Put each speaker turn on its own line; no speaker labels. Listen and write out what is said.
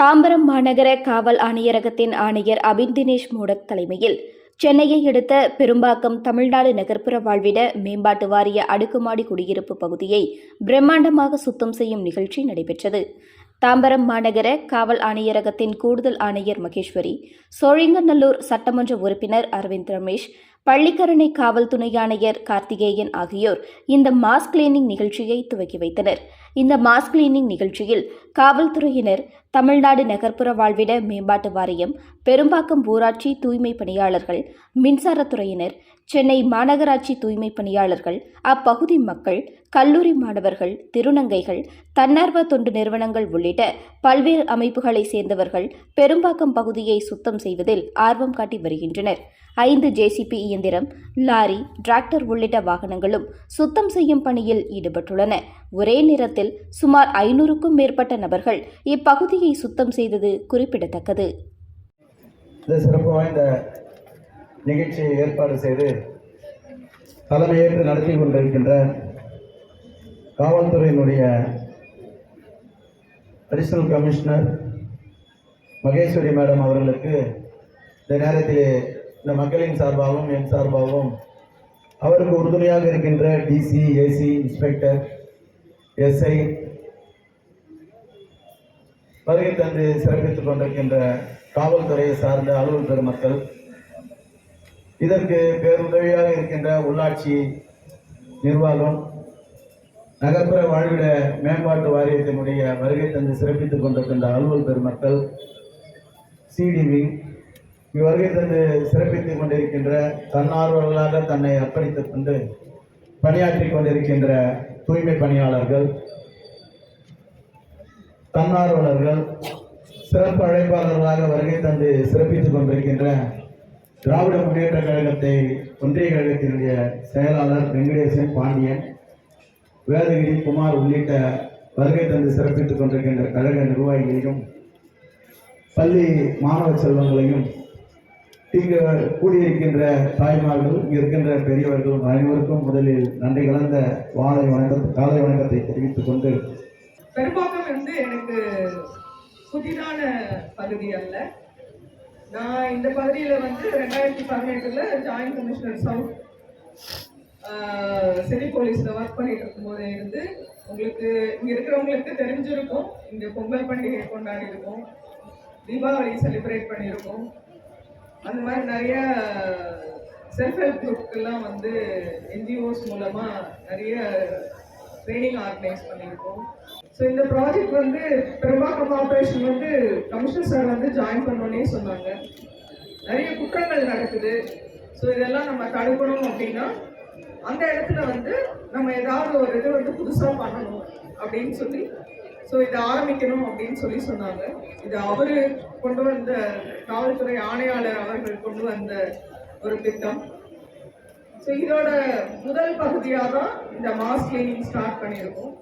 தாம்பரம் மாநகர காவல் ஆணையரகத்தின் ஆணையர் அபின் தினேஷ் மூடக் தலைமையில் சென்னையை அடுத்த பெரும்பாக்கம் தமிழ்நாடு நகர்ப்புற வாழ்விட மேம்பாட்டு வாரிய அடுக்குமாடி குடியிருப்பு பகுதியை பிரம்மாண்டமாக சுத்தம் செய்யும் நிகழ்ச்சி நடைபெற்றது. தாம்பரம் மாநகர காவல் ஆணையரகத்தின் கூடுதல் ஆணையர் மகேஸ்வரி சோழிங்கநல்லூர் சட்டமன்ற உறுப்பினர் அரவிந்த் ரமேஷ் பள்ளிக்கரணை காவல் துணை ஆணையர் கார்த்திகேயன் ஆகியோர் இந்த மாஸ் கிளீனிங் நிகழ்ச்சியை துவக்கி வைத்தனர். இந்த மாஸ் கிளீனிங் நிகழ்ச்சியில் காவல்துறையினர் தமிழ்நாடு நகர்ப்புற வாழ்விட மேம்பாட்டு வாரியம் பெரும்பாக்கம் ஊராட்சி தூய்மை பணியாளர்கள் மின்சாரத்துறையினர் சென்னை மாநகராட்சி தூய்மை பணியாளர்கள் அப்பகுதி மக்கள் கல்லூரி மாணவர்கள் திருநங்கைகள் தன்னார்வ தொண்டு நிறுவனங்கள் உள்ளிட்ட பல்வேறு அமைப்புகளை சேர்ந்தவர்கள் பெரும்பாக்கம் பகுதியை சுத்தம் செய்வதில் ஆர்வம் காட்டி வருகின்றனர். ஐந்து ஜேசிபி இயந்திரம் லாரி டிராக்டர் உள்ளிட்ட வாகனங்களும் சுத்தம் செய்யும் பணியில் ஈடுபட்டுள்ளன. ஒரே நேரத்தில் சுமார் ஐநூறுக்கும் மேற்பட்ட நபர்கள் இப்பகுதியை சுத்தம் செய்தது குறிப்பிடத்தக்கது.
சிறப்பு வாய்ந்த நிகழ்ச்சியை ஏற்பாடு செய்து தலைமையேற்று நடத்தி கொண்டிருக்கின்ற காவல்துறையினுடைய அடிஷனல் கமிஷனர் மகேஸ்வரி மேடம் அவர்களுக்கு இந்த நேரத்திலே இந்த மக்களின் சார்பாகவும் என் சார்பாகவும் அவருக்கு உறுதுணையாக இருக்கின்ற டிசி ஏசி இன்ஸ்பெக்டர் எஸ்ஐ வருகை தந்து சிறப்பித்துக் கொண்டிருக்கின்ற காவல்துறையை சார்ந்த அலுவல் பெருமக்கள் இதற்கு பேருதவியாக இருக்கின்ற உள்ளாட்சி நிர்வாகம் நகர்ப்புற வாழ்விட மேம்பாட்டு வாரியத்தினுடைய வருகை தந்து சிறப்பித்துக் கொண்டிருக்கின்ற அலுவல் பெருமக்கள் சிடிவி இவ்வருகை தந்து சிறப்பித்துக் கொண்டிருக்கின்ற தன்னார்வலர்களாக தன்னை அர்ப்பணித்துக் கொண்டு பணியாற்றி கொண்டிருக்கின்ற தூய்மை பணியாளர்கள் தன்னார்வலர்கள் சிறப்பு அழைப்பாளர்களாக வருகை தந்து சிறப்பித்துக் கொண்டிருக்கின்ற திராவிட முன்னேற்ற கழகத்தை ஒன்றிய கழகத்தினுடைய செயலாளர் வெங்கடேசன் பாண்டியன் வேதகிரி குமார் உள்ளிட்ட வருகை தந்து சிறப்பித்துக் கொண்டிருக்கின்ற கழக நிர்வாகிகளையும் பள்ளி மாணவ செல்வங்களையும் இங்கு கூடியிருக்கின்ற தாய்மார்கள் இங்கு இருக்கின்ற பெரியவர்கள் அனைவருக்கும் முதலில் நன்றி கலந்த வாழை வணக்கம் காலை வணக்கத்தை தெரிவித்துக் கொண்டு
பெரும்பாக்கம் வந்து எனக்கு புதிதான பகுதி அல்ல. நான் இந்த பகுதியில வந்து ரெண்டாயிரத்தி பதினெட்டுல ஜாயின்ட் கமிஷனர் சவுத் சிட்டி போலீஸ்ல ஒர்க் பண்ணிட்டு இருக்கும்போது இருந்து உங்களுக்கு இங்க இருக்கிறவங்களுக்கு தெரிஞ்சிருக்கும். இங்க பொங்கல் பண்டிகை கொண்டாடி இருக்கோம் தீபாவளி செலிப்ரேட் பண்ணியிருக்கோம். அந்த மாதிரி நிறைய செல்ஃப் ஹெல்ப் குரூப்க்கெல்லாம் வந்து என்ஜிஓஸ் மூலமாக நிறைய ட்ரைனிங் ஆர்கனைஸ் பண்ணியிருக்கோம். ஸோ இந்த ப்ராஜெக்ட் வந்து பெரும்பாக்கம் ஆப்ரேஷன் வந்து கமிஷனர் சார் வந்து ஜாயின் பண்ணோன்னே சொன்னாங்க. நிறைய குற்றங்கள் நடக்குது. ஸோ இதெல்லாம் நம்ம தடுக்கணும் அப்படின்னா அந்த இடத்துல வந்து நம்ம ஏதாவது ஒரு இது வந்து புதுசாக பண்ணணும் அப்படின்னு சொல்லி ஸோ இதை ஆரம்பிக்கணும் அப்படின்னு சொல்லி சொன்னாங்க. இது அவரு கொண்டு வந்த காவல்துறை ஆணையாளர் அவர்கள் கொண்டு வந்த ஒரு திட்டம். ஸோ இதோட முதல் பகுதியாக தான் இந்த மாஸ் கிளீனிங் ஸ்டார்ட் பண்ணியிருக்கோம்.